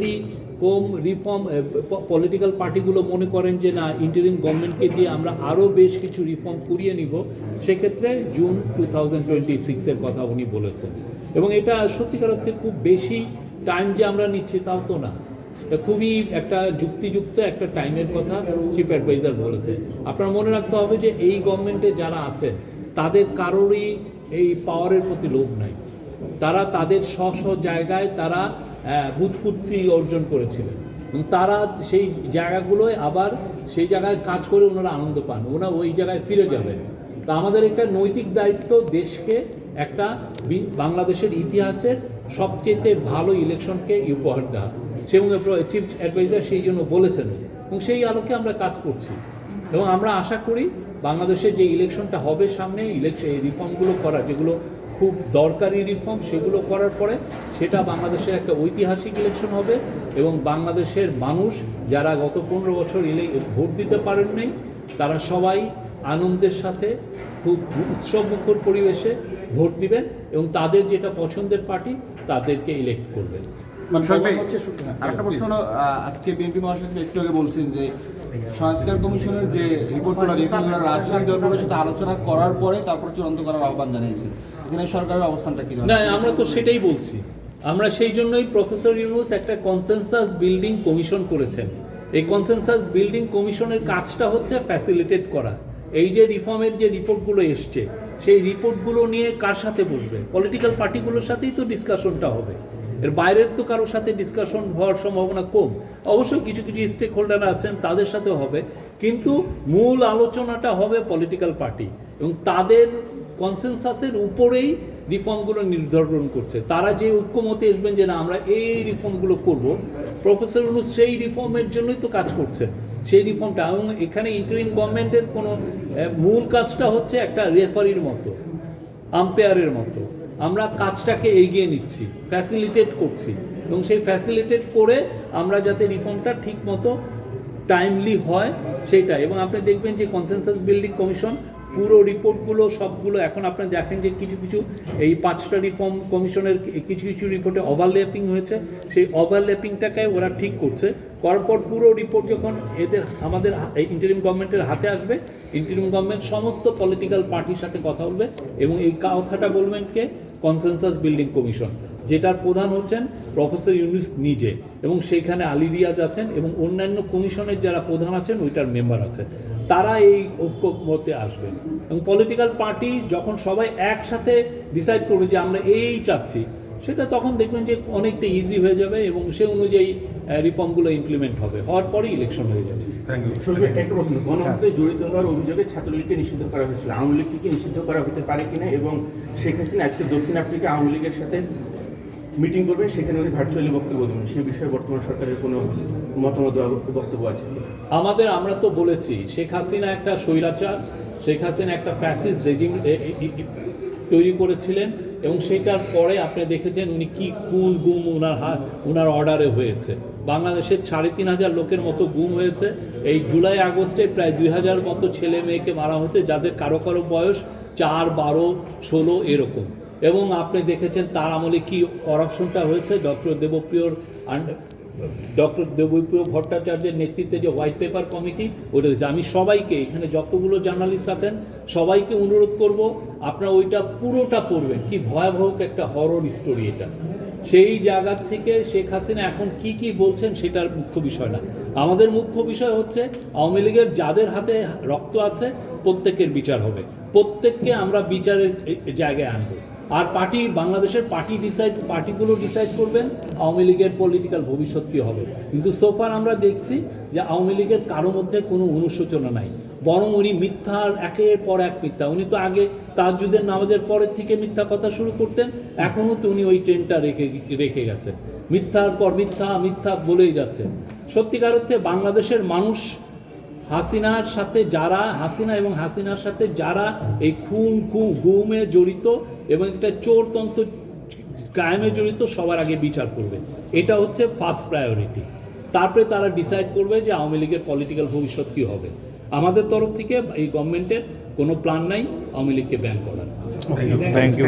যদি কম reform political পার্টিগুলো মনে করেন যে না ইন্টারিম গভর্নমেন্টকে দিয়ে আমরা আরও বেশ কিছু রিফর্ম করিয়ে নিব, সেক্ষেত্রে জুন টু থাউজেন্ড টোয়েন্টি সিক্সের কথা উনি বলেছেন। এবং এটা সত্যিকার অর্থে খুব বেশি টাইম যে আমরা নিচ্ছি তাও তো না। খুবই একটা যুক্তিযুক্ত একটা টাইমের কথা চিফ অ্যাডভাইজার বলেছে। আপনার মনে রাখতে হবে যে এই গভর্নমেন্টে যারা আছেন তাদের কারোরই এই পাওয়ারের প্রতি লোভ নাই। তারা তাদের স্ব স্ব জায়গায় তারা বুৎপুত্তি অর্জন করেছিলেন। এবং তারা সেই জায়গাগুলোয় আবার সেই জায়গায় কাজ করে ওনারা আনন্দ পান। ওনারা ওই জায়গায় ফিরে যাবেন। তা আমাদের একটা নৈতিক দায়িত্ব দেশকে, একটা বাংলাদেশের ইতিহাসের সবচেয়ে ভালো ইলেকশনকে উপহার দেওয়া। এবং চিফ অ্যাডভাইজার সেই জন্য বলেছেন। এবং সেই আলোকে আমরা কাজ করছি। এবং আমরা আশা করি বাংলাদেশের যে ইলেকশনটা হবে সামনে, ইলেকশন রিফর্মগুলো করা, যেগুলো খুব দরকারি রিফর্ম সেগুলো করার পরে সেটা বাংলাদেশের একটা ঐতিহাসিক ইলেকশন হবে এবং বাংলাদেশের মানুষ যারা গত পনেরো বছর ইলে ভোট দিতে পারেন নাই, তারা সবাই আনন্দের সাথে খুব উৎসবমুখর পরিবেশে ভোট দিবেন এবং তাদের যেটা পছন্দের পার্টি তাদেরকে ইলেক্ট করবেন। মানে শোয়েব ভাই, বলা হচ্ছে শুধু- আরেকটা please. প্রশ্ন আজকে বিএনপি মহাসচিব একটু আগে বলছেন যে সংস্কার কমিশনের যে রিপোর্টগুলো দিয়েছেন রাজনৈতিক দলগুলোর সাথে আলোচনা করার পরে তারপর চূড়ান্ত করার আহ্বান জানিয়েছেন। এখানে সরকারের অবস্থানটা কি না আমরা তো সেটাই বলছি। আমরা সেই জন্যই প্রফেসর ইউনুস একটা কনসেনসাস বিল্ডিং কমিশন করেছেন। এই কনসেনসাস বিল্ডিং কমিশনের কাজটা হচ্ছে ফ্যাসিলিটেট করা। এই যে রিফর্মের যে রিপোর্টগুলো এসছে সেই রিপোর্টগুলো নিয়ে কার সাথে বসবে? পলিটিক্যাল পার্টিগুলোর সাথেই তো ডিসকাশনটা হবে। এর বাইরের তো কারোর সাথে ডিসকাশন হওয়ার সম্ভাবনা কম। অবশ্যই কিছু কিছু স্টেক হোল্ডার আছেন, তাদের সাথে হবে। কিন্তু মূল আলোচনাটা হবে পলিটিক্যাল পার্টি এবং তাদের কনসেনসাসের উপরেই রিফর্মগুলো নির্ধারণ করছে। তারা যে ঐক্যমতে আসবেন যে না, আমরা এই রিফর্মগুলো করব প্রফেসর অনু সেই রিফর্মের জন্যই তো কাজ করছে। সেই রিফর্মটা এবং এখানে ইন্টারিম গভর্নমেন্টের কোনো মূল কাজটা হচ্ছে একটা রেফারির মতো আম্পায়ারের মতো। আমরা কাজটাকে এগিয়ে নিচ্ছি ফ্যাসিলিটেট করছি এবং সেই ফ্যাসিলিটেট করে আমরা যাতে রিফর্মটা ঠিক মতো টাইমলি হয় সেটা এবং আপনি দেখবেন যে কনসেনসাস বিল্ডিং কমিশন পুরো রিপোর্টগুলো সবগুলো এখন আপনি দেখেন যে কিছু কিছু এই পাঁচটা রিফর্ম কমিশনের কিছু কিছু রিপোর্টে ওভারল্যাপিং হয়েছে। সেই ওভারল্যাপিংটাকে ওরা ঠিক করছে। করার পর পুরো রিপোর্ট যখন এদের, আমাদের ইন্টারিম গভর্নমেন্টের হাতে আসবে ইন্টারিম গভর্নমেন্ট সমস্ত পলিটিক্যাল পার্টির সাথে কথা বলবে এবং এই কথাটা বলবেন কে কনসেনসাস বিল্ডিং কমিশন যেটার প্রধান হচ্ছেন প্রফেসর ইউনুস নিজে এবং সেইখানে আলী রিয়াজ আছেন এবং অন্যান্য কমিশনের যারা প্রধান আছেন, ওইটার মেম্বার আছেন। তারা এই ঐক্য ঐক্যমতে আসবেন। এবং পলিটিক্যাল পার্টি যখন সবাই একসাথে ডিসাইড করবে যে আমরা এই চাচ্ছি সেটা তখন দেখবেন যে অনেকটা ইজি হয়ে যাবে এবং সে অনুযায়ী রিফর্মগুলো ইমপ্লিমেন্ট হবে। হওয়ার পরই ইলেকশন হয়ে যাবে। থ্যাংক ইউ শুরুতে একটা প্রশ্ন। গণহত্যায় জড়িত হওয়ার অভিযোগে ছাত্রলীগকে নিষিদ্ধ করা হয়েছিল। আওয়ামী লীগকে কি নিষিদ্ধ করা হতে পারে কিনা এবং শেখ হাসিনা আজকে দক্ষিণ আফ্রিকা আওয়ামী লীগের সাথে মিটিং করবেন সেখানে উনি ভার্চুয়ালি বক্তব্য দেবেন। সেই বিষয়ে বর্তমান সরকারের কোনো মতামত বক্তব্য আছে আমাদের আমরা তো বলেছি শেখ হাসিনা একটা স্বৈরাচার শেখ হাসিনা একটা ফ্যাসিস্ট রেজিম তৈরি করেছিলেন। এবং সেটার পরে আপনি দেখেছেন উনি কী কুল গুম ওনার হাত ওনার অর্ডারে হয়েছে। বাংলাদেশের সাড়ে তিন হাজার লোকের মতো গুম হয়েছে। এই জুলাই আগস্টে প্রায় দুই হাজার মতো ছেলে মেয়েকে মারা হয়েছে, যাদের কারও কারও বয়স চার, বারো, ষোলো এরকম। এবং আপনি দেখেছেন তার আমলে কি করাপশনটা হয়েছে? ডক্টর দেবপ্রিয়র ডক্টর দেবপ্রিয় ভট্টাচার্যের নেতৃত্বে যে হোয়াইট পেপার কমিটি ওটা আমি সবাইকে, এখানে যতগুলো জার্নালিস্ট আছেন, সবাইকে অনুরোধ করব, আপনারা ওইটা পুরোটা পড়বেন। কি ভয়াবহ একটা হরর স্টোরি এটা। সেই জায়গার থেকে শেখ হাসিনা এখন কি কি বলছেন সেটার মুখ্য বিষয় না। আমাদের মুখ্য বিষয় হচ্ছে, আওয়ামী লীগের যাদের হাতে রক্ত আছে, প্রত্যেকের বিচার হবে। প্রত্যেককে আমরা বিচারের জায়গায় আনব। আর পার্টি, বাংলাদেশের পার্টি ডিসাইড পার্টিগুলো ডিসাইড করবেন, আওয়ামী লীগের পলিটিক্যাল ভবিষ্যৎ কী হবে। কিন্তু সোফার আমরা দেখছি যে আওয়ামী লীগের কারও মধ্যে কোনো অনুশোচনা নাই। বরং উনি মিথ্যার একের পর এক মিথ্যা। উনি তো আগে তাজুদের নামাজের পরের থেকে মিথ্যা কথা শুরু করতেন, এখনও তো উনি ওই ট্রেনটা রেখে রেখে গেছেন। মিথ্যার পর মিথ্যা মিথ্যা বলেই যাচ্ছেন। সত্যিকার অর্থে বাংলাদেশের মানুষ হাসিনার সাথে যারা হাসিনা এবং হাসিনার সাথে যারা এই খুন খু গুমে জড়িত এবং একটা চোরতন্ত্র ক্রাইমে জড়িত সবার আগে বিচার করবে। এটা হচ্ছে ফার্স্ট প্রায়োরিটি তারপরে তারা ডিসাইড করবে যে আওয়ামী লীগের পলিটিক্যাল ভবিষ্যৎ কী হবে। আমাদের তরফ থেকে এই গভর্নমেন্টের কোনো প্ল্যান নাই আওয়ামী লীগকে ব্যান করার। Thank you